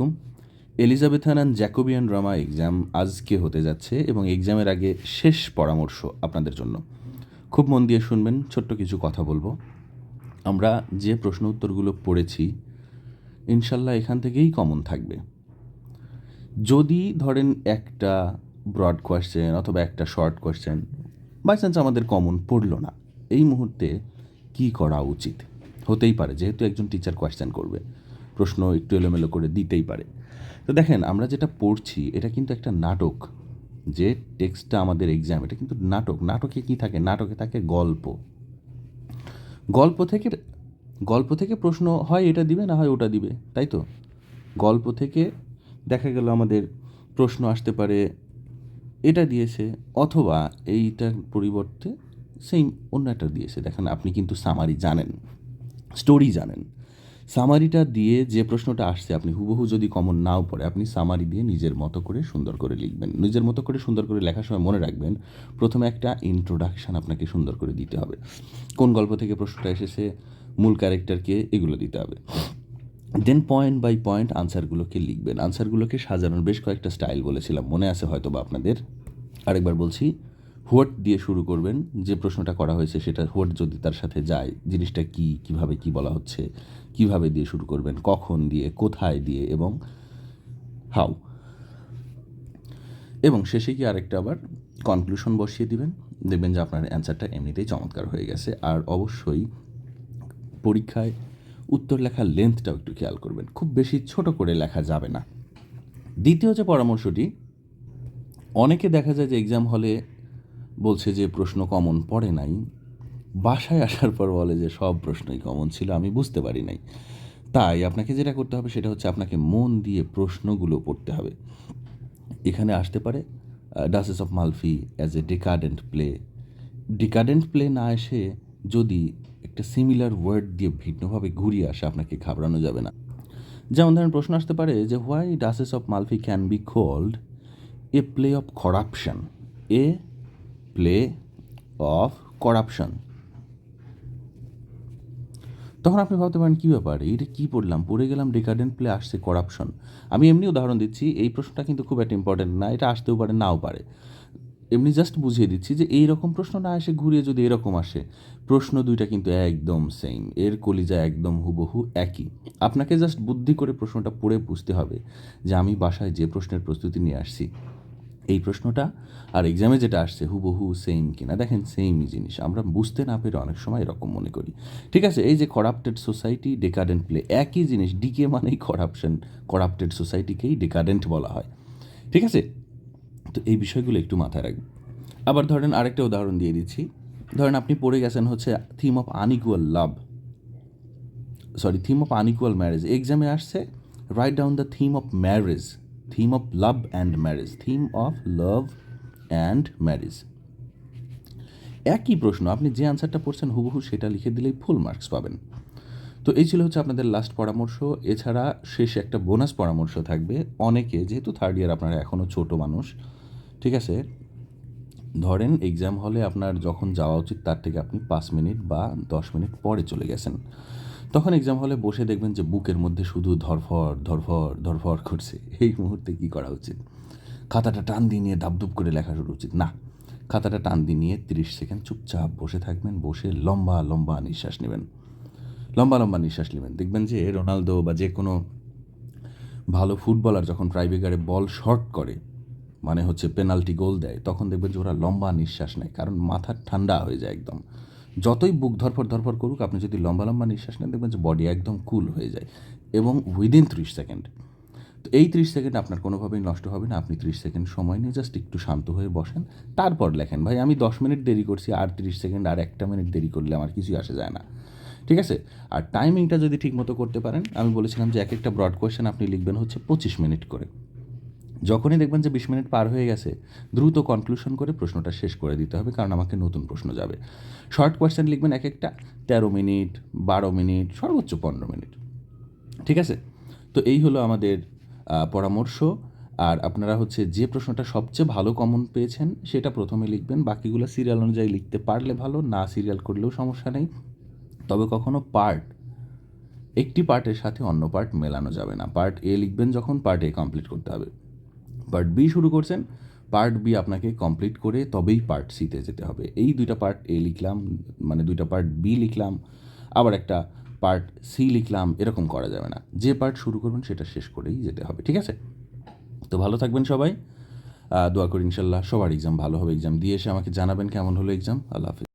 আলাইকুম। Elizabethan and Jacobean drama exam আজকে হতে যাচ্ছে এবং এক্সামের আগে শেষ পরামর্শ আপনাদের জন্য। খুব মন দিয়ে শুনবেন, ছোট্ট কিছু কথা বলব। আমরা যে প্রশ্ন উত্তরগুলো পড়েছি, ইনশাল্লাহ এখান থেকেই কমন থাকবে। যদি ধরেন একটা ব্রড কোয়েশ্চেন অথবা একটা শর্ট কোয়েশ্চেন বাই চান্স আমাদের কমন পড়ল না, এই মুহূর্তে কি করা উচিত? হতেই পারে, যেহেতু একজন টিচার কোয়েশ্চেন করবে। প্রশ্ন একটু এলোমেলো করে দিতেই পারে। তো দেখেন, আমরা যেটা পড়ছি, এটা কিন্তু একটা নাটক। যে টেক্সটটা আমাদের এক্সাম এটা কিন্তু নাটক। নাটকে কি থাকে? নাটকে থাকে গল্প। গল্প থেকে গল্প থেকে প্রশ্ন হয় এটা দিবে না হয় ওটা দিবে, তাই তো? গল্প থেকে দেখা গেল আমাদের প্রশ্ন আসতে পারে, এটা দিয়েছে, অথবা এইটার পরিবর্তে সেই অন্য একটা দিয়েছে। দেখেন, আপনি কিন্তু সামারি জানেন স্টোরি জানেন। সামারিটা দিয়ে যে প্রশ্নটা আসছে, আপনি হুবহু যদি কমন নাও পড়ে, আপনি সামারি দিয়ে নিজের মতো করে সুন্দর করে লিখবেন। নিজের মতো করে সুন্দর করে লেখার সময় মনে রাখবেন, প্রথমে একটা ইন্ট্রোডাকশান আপনাকে সুন্দর করে দিতে হবে। কোন গল্প থেকে প্রশ্নটা এসেছে, মূল ক্যারেক্টারকে এগুলো দিতে হবে। দেন পয়েন্ট বাই পয়েন্ট আনসারগুলোকে লিখবেন। আনসারগুলোকে সাজানোর বেশ কয়েকটা স্টাইল বলেছিলাম, মনে আছে হয়তো বা আপনাদের? আরেকবার বলছি হোয়াট দিয়ে শুরু করবেন, যে প্রশ্নটা করা হয়েছে সেটা হোয়াট যদি তার সাথে যায়, জিনিসটা কি, কীভাবে কি বলা হচ্ছে, কীভাবে দিয়ে শুরু করবেন, কখন দিয়ে, কোথায় দিয়ে এবং হাউ। এবং শেষে কি আরেকটা আবার কনক্লুশন বসিয়ে দিবেন। দেখবেন যে আপনার অ্যান্সারটা এমনিতেই চমৎকার হয়ে গেছে। আর অবশ্যই পরীক্ষায় উত্তর লেখার লেন্থটাও একটু খেয়াল করবেন। খুব বেশি ছোট করে লেখা যাবে না। দ্বিতীয় যে পরামর্শটি, অনেকে দেখা যায় যে এক্সাম হলে বলছে যে প্রশ্ন কমন পড়ে নাই। বাসায় আসার পর বলে যে সব প্রশ্নই কমন ছিল, আমি বুঝতে পারি নাই। তাই আপনাকে যেটা করতে হবে সেটা হচ্ছে আপনাকে মন দিয়ে প্রশ্নগুলো পড়তে হবে। এখানে আসতে পারে Duchess of Malfi as a decadent play decadent play না এসে যদি একটা সিমিলার ওয়ার্ড দিয়ে ভিন্নভাবে ঘুরিয়ে আসে, আপনাকে ঘাবড়ানো যাবে না। যেমন ধরেন প্রশ্ন আসতে পারে যে why Duchess of Malfi can be called a play of corruption a play of corruption তখন আপনি ভাবতে পারেন, কী ব্যাপার? এটা কী পড়লাম? পড়ে গেলাম ডিকাডেন্ট প্লে আসছে করাপশন আমি এমনি উদাহরণ দিচ্ছি, এই প্রশ্নটা কিন্তু খুব একটা ইম্পর্টেন্ট না, এটা আসতেও পারে, নাও পারে। এমনি জাস্ট বুঝিয়ে দিচ্ছি যে এই রকম প্রশ্ন না এসে ঘুরিয়ে যদি এরকম আসে, প্রশ্ন দুইটা কিন্তু একদম সেম এর কলিজা একদম হুবহু একই। আপনাকে জাস্ট বুদ্ধি করে প্রশ্নটা পড়ে বুঝতে হবে যে, আমি বাসায় যে প্রশ্নের প্রস্তুতি নিয়ে আসছি এই প্রশ্নটা আর এক্সামে যেটা আসছে, হুবহু সেম কিনা। দেখেন সেমই জিনিস। আমরা বুঝতে না পেরে অনেক সময় এরকম মনে করি। ঠিক আছে, এই যে করাপ্টেড সোসাইটি ডেকাডেন্ট প্লে একই জিনিস ডিকে মানেই করাপশন করাপ্টেড সোসাইটিকেই ডেকাডেন্ট বলা হয়। ঠিক আছে? তো এই বিষয়গুলো একটু মাথায় রাখবেন। আবার ধরেন আরেকটা উদাহরণ দিয়ে দিচ্ছি। ধরেন আপনি পড়ে গেছেন হচ্ছে theme of unequal love sorry theme of unequal marriage এক্সামে আসছে right down the theme of marriage theme of love and marriage theme of love and marriage একই প্রশ্ন, আপনি যে আনসারটা পড়ছেন, হুবহু সেটা লিখে দিলেই ফুল মার্কস পাবেন। তো এই ছিল হচ্ছে আপনাদের লাস্ট পরামর্শ। এছাড়া শেষে একটা বোনাস পরামর্শ থাকবে। অনেকে, যেহেতু থার্ড ইয়ার আপনারা এখনও ছোট মানুষ, ঠিক আছে? ধরেন এক্সাম হলে আপনার যখন যাওয়া উচিত, তার থেকে আপনি পাঁচ মিনিট বা দশ মিনিট পরে চলে গেছেন। তখন এক্সাম হলে বসে দেখবেন যে বুকের মধ্যে শুধু ধরফর ধরফর ধরফর করছে। এই মুহূর্তে কী করা উচিত? খাতাটা টান দিয়ে নিয়ে দাবদুব করে লেখা শুরু উচিত। না, খাতাটা টান দিয়ে নিয়ে তিরিশ সেকেন্ড চুপচাপ বসে থাকবেন, বসে লম্বা লম্বা নিঃশ্বাস নেবেন। লম্বা লম্বা নিঃশ্বাস নেবেন। দেখবেন যে রোনালদো বা যে কোনো ভালো ফুটবলার যখন প্রাইভেগারে বল শর্ট করে মানে হচ্ছে পেনাল্টি গোল দেয়, তখন দেখবেন যে ওরা লম্বা নিঃশ্বাস নেয়, কারণ মাথা ঠান্ডা হয়ে যায় একদম। যতই বুক ধরফর ধরফর করুক, আপনি যদি লম্বা লম্বা নিঃশ্বাস নেন, দেখবেন যে বডি একদম কুল হয়ে যায় এবং উইদিন ত্রিশ সেকেন্ড। তো এই ত্রিশ সেকেন্ড আপনার কোনোভাবেই নষ্ট হবে না। আপনি ত্রিশ সেকেন্ড সময় নিয়ে জাস্ট একটু শান্ত হয়ে বসেন। তারপর লেখেন, ভাই, আমি দশ মিনিট দেরি করছি, আর তিরিশ সেকেন্ড, আর একটা মিনিট দেরি করলে আমার কিছুই আসে যায় না। ঠিক আছে? আর টাইমিংটা যদি ঠিক মতো করতে পারেন, আমি বলেছিলাম যে এক একটা ব্রড কোয়েশ্চেন আপনি লিখবেন হচ্ছে পঁচিশ মিনিট করে। যখনই দেখবেন যে বিশ মিনিট পার হয়ে গেছে, দ্রুত কনক্লুশন করে প্রশ্নটা শেষ করে দিতে হবে, কারণ আমাকে নতুন প্রশ্ন যাবে। শর্ট কোয়েশ্চেন লিখবেন এক একটা, তেরো মিনিট, বারো মিনিট, সর্বোচ্চ পনেরো মিনিট। ঠিক আছে? তো এই হলো আমাদের পরামর্শ। আর আপনারা হচ্ছে যে প্রশ্নটা সবচেয়ে ভালো কমন পেয়েছেন, সেটা প্রথমে লিখবেন। বাকিগুলো সিরিয়াল অনুযায়ী লিখতে পারলে ভালো, না সিরিয়াল করলেও সমস্যা নেই। তবে কখনো পার্ট একটি পার্টের সাথে অন্য পার্ট মেলানো যাবে না। পার্ট এ লিখবেন যখন পার্ট এ কমপ্লিট করতে হবে। পার্ট বি শুরু করছেন। পার্ট বি আপনাকে কমপ্লিট করে তবেই পার্ট সিতে যেতে হবে। এই দুইটা পার্ট এ লিখলাম মানে দুইটা পার্ট বি লিখলাম, আবার একটা পার্ট সি লিখলাম, এরকম করা যাবে না। যে পার্ট শুরু করবেন সেটা শেষ করেই যেতে হবে, ঠিক আছে? তো ভালো থাকবেন সবাই। দোয়া করি ইনশাল্লাহ সবার এক্সাম ভালো হবে। এক্সাম দিয়ে এসে আমাকে জানাবেন কেমন হলো এক্সাম আল্লাহ হাফিজ।